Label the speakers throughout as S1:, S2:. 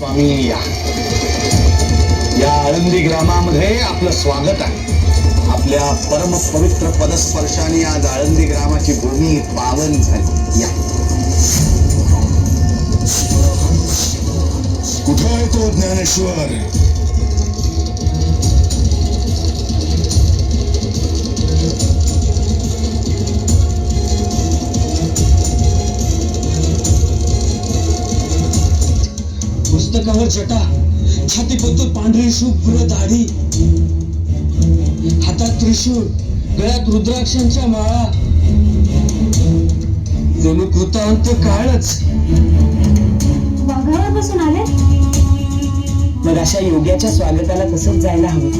S1: स्वामी या या आळंदी ग्रामामध्ये आपलं स्वागत आहे. आपल्या परम पवित्र पदस्पर्शाने आज आळंदी ग्रामाची भूमी पावन झाली या
S2: कुठं आहे तो ज्ञानेश्वर?
S3: पुस्तकावर जटा छातीपत्तू पांढरी शुभ्र दाढी. हातात त्रिशूळ गळ्यात रुद्राक्षांच्या माळा. जणू कृतांत काळच.
S4: वाघावरपासून आले?
S5: मग अशा योग्याच्या स्वागताला तसंच जायला हवं.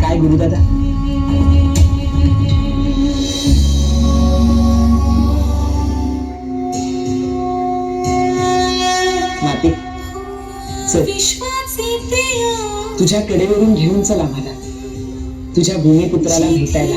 S5: काय गुरुदादा? चल. तुझ्या कडेवरून घेऊन चल आम्हाला. तुझ्या भूमिपुत्राला भेटायला.